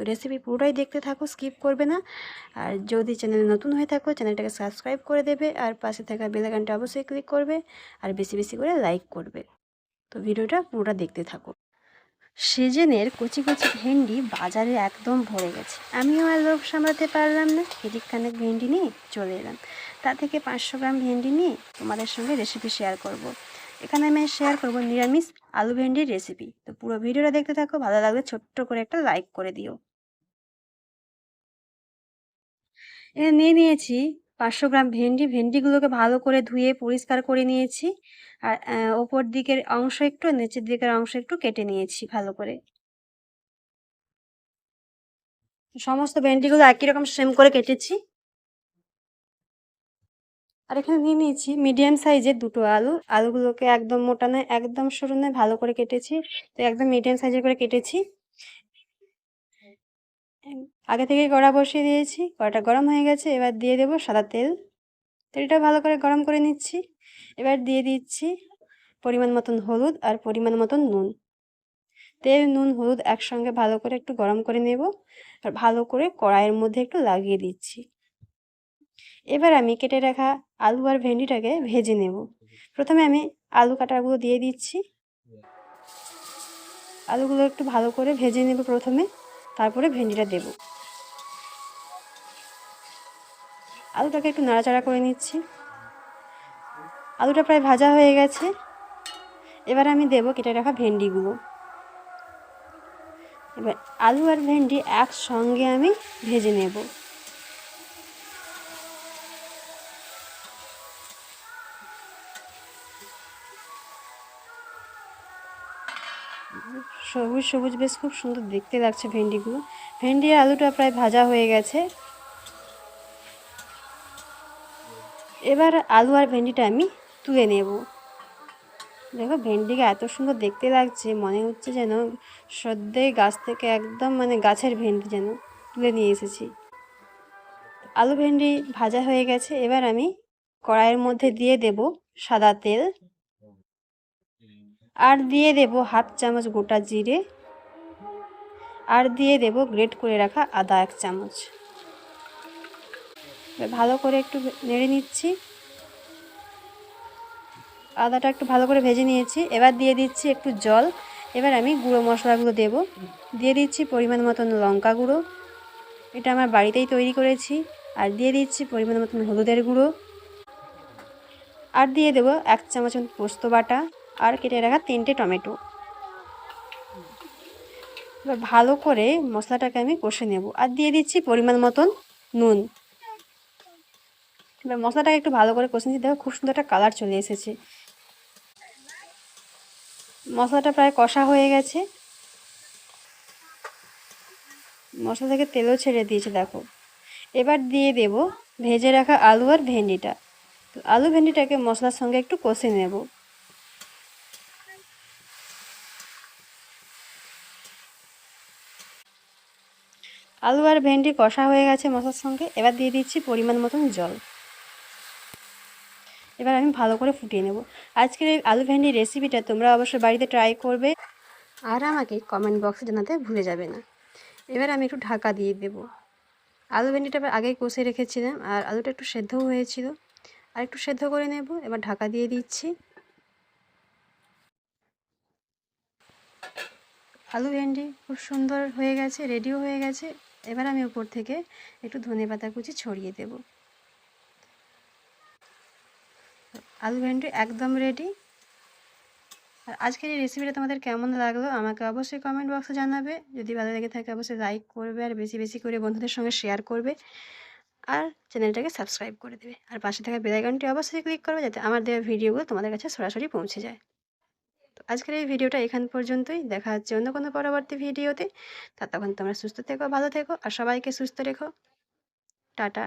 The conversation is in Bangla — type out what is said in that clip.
তো রেসিপি পুরোটাই দেখতে থাকো স্কিপ করবে না। আর যদি চ্যানেলে নতুন হয়ে থাকো চ্যানেলটাকে সাবস্ক্রাইব করে দেবে আর পাশে থাকা বেলাগানটা অবশ্যই ক্লিক করবে আর বেশি বেশি করে লাইক করবে। তো ভিডিওটা পুরোটা দেখতে থাকো। সিজনের কচি কচি ভেন্ডি বাজারে একদম ভরে গেছে। আমিও আর লোভ সামলাতে পারলাম না। এদিকখানেক ভেন্ডি নিয়ে চলে এলাম। তা থেকে পাঁচশো গ্রাম ভেন্ডি নিয়ে তোমাদের সঙ্গে রেসিপি শেয়ার করব। এখানে আমি শেয়ার করব নিরামিষ আলু ভেন্ডির রেসিপি তো পুরো ভিডিওটা দেখতে থাকো, ভালো লাগলে ছোট্ট করে একটা লাইক করে দিও। এখানে নিয়ে নিয়েছি। পাঁচশো গ্রাম ভেন্ডি, ভেন্ডিগুলোকে ভালো করে ধুয়ে পরিষ্কার করে নিয়েছি। আর ওপর দিকের অংশ একটু, নিচের দিকের অংশ একটু কেটে নিয়েছি ভালো করে। সমস্ত ভেন্ডিগুলো একই রকম সেম করে কেটেছি। আর এখানে নিয়ে নিয়েছি মিডিয়াম সাইজের দুটো আলু। আলুগুলোকে একদম মোটা নয়, একদম সরু নয়, ভালো করে কেটেছি। তো একদম মিডিয়াম সাইজের করে কেটেছি। আগে থেকে কড়া বসিয়ে দিয়েছি। কড়াটা গরম হয়ে গেছে, এবার দিয়ে দেবো সাদা তেল। তেলটা ভালো করে গরম করে নিচ্ছি। এবার দিয়ে দিচ্ছি পরিমাণ মতন হলুদ আর পরিমাণ মতন নুন। তেল, নুন, হলুদ একসঙ্গে ভালো করে একটু গরম করে নেব আর ভালো করে কড়াইয়ের মধ্যে একটু লাগিয়ে দিচ্ছি। এবার আমি কেটে রাখা আলু আর ভেন্ডিটাকে ভেজে নেব। প্রথমে আমি আলু কাটাগুলো দিয়ে দিচ্ছি। আলুগুলো একটু ভালো করে ভেজে নেব প্রথমে, তারপরে ভেন্ডিটা দেব। আলুটাকে একটু নাড়াচাড়া করে নিচ্ছি। আলুটা প্রায় ভাজা হয়ে গেছে। এবার আমি দেব কেটে রাখা ভেন্ডিগুলো। এবার আলু আর ভেন্ডি একসঙ্গে আমি ভেজে নেব। সবুজ সবুজ, বেশ খুব সুন্দর দেখতে লাগছে ভেন্ডিগুলো। ভেন্ডি আলুটা প্রায় ভাজা হয়ে গেছে। এবার আলু আর ভেন্ডিটা আমি তুলে নেব। দেখো ভেন্ডিকে এত সুন্দর দেখতে লাগছে, মনে হচ্ছে যেন সদ্যই গাছ থেকে একদম মানে গাছের ভেন্ডি যেন তুলে নিয়ে এসেছি। আলু ভেন্ডি ভাজা হয়ে গেছে, এবার আমি কড়াইয়ের মধ্যে দিয়ে দেব সাদা তেল। আর দিয়ে দেব হাফ চামচ গোটা জিরে। আর দিয়ে দেব গ্রেট করে রাখা আদা এক চামচ। ভালো করে একটু নেড়ে নিচ্ছি। আদাটা একটু ভালো করে ভেজে নিয়েছি। এবার দিয়ে দিচ্ছি একটু জল। এবার আমি গুঁড়ো মশলাগুলো দেব। দিয়ে দিচ্ছি পরিমাণ মতন লঙ্কা গুঁড়ো। এটা আমার বাড়িতেই তৈরি করেছি। আর দিয়ে দিচ্ছি পরিমাণ মতন হলুদের গুঁড়ো। আর দিয়ে দেবো এক চামচ পোস্ত বাটা। আর কেটে রাখা তিনটে টমেটো। এবার ভালো করে মশলাটাকে আমি কষে নেব। আর দিয়ে দিচ্ছি পরিমাণ মতন নুন। এবার মশলাটাকে একটু ভালো করে কষে নিচ্ছি দেখো খুব সুন্দর একটা কালার চলে এসেছে। মশলাটা প্রায় কষা হয়ে গেছে। মশলা থেকে তেলও ছেড়ে দিয়েছে, দেখো। এবার দিয়ে দেব ভেজে রাখা আলু আর ভেন্ডিটা। আলু ভেন্ডিটাকে মশলার সঙ্গে একটু কষে নেব। আলু আর ভেন্ডি কষা হয়ে গেছে মশলার সঙ্গে। এবার দিয়ে দিচ্ছি পরিমাণ মতন জল। এবার আমি ভালো করে ফুটিয়ে নেব। আজকের এই আলু ভেন্ডির রেসিপিটা তোমরা অবশ্যই বাড়িতে ট্রাই করবে। আর আমাকে কমেন্ট বক্সে জানাতে ভুলে যাবে না। এবার আমি একটু ঢাকা দিয়ে দেব। আলু ভেন্ডিটা আগেই কষে রেখেছিলাম আর আলুটা একটু সেদ্ধও হয়েছিল। আর একটু সেদ্ধ করে নেব। এবার ঢাকা দিয়ে দিচ্ছি। আলু ভেন্ডি খুব সুন্দর হয়ে গেছে রেডিও হয়ে গেছে। এবার আমি উপর থেকে একটু ধনে পাতা কুচি ছড়িয়ে দেব। আলু ভেন্ডি একদম রেডি আর আজকের এই রেসিপিটা তোমাদের কেমন লাগল আমাকে অবশ্যই কমেন্ট বক্সে জানাবে। যদি ভালো লেগে থাকে অবশ্যই লাইক করবে আর বেশি বেশি করে বন্ধুদের সঙ্গে শেয়ার করবে। আর চ্যানেলটাকে সাবস্ক্রাইব করে দেবে। আর পাশে থাকা বেলাইকনটি অবশ্যই ক্লিক করবে যাতে আমার দেওয়া ভিডিওগুলো তোমাদের কাছে সরাসরি পৌঁছে যায়। তো আজকের এই ভিডিওটা এখান পর্যন্তই। দেখা হচ্ছে অন্য কোনো পরবর্তী ভিডিওতে ততক্ষণ তোমরা সুস্থ থেকো, ভালো থেকো, আর সবাইকে সুস্থ রেখো। টাটা।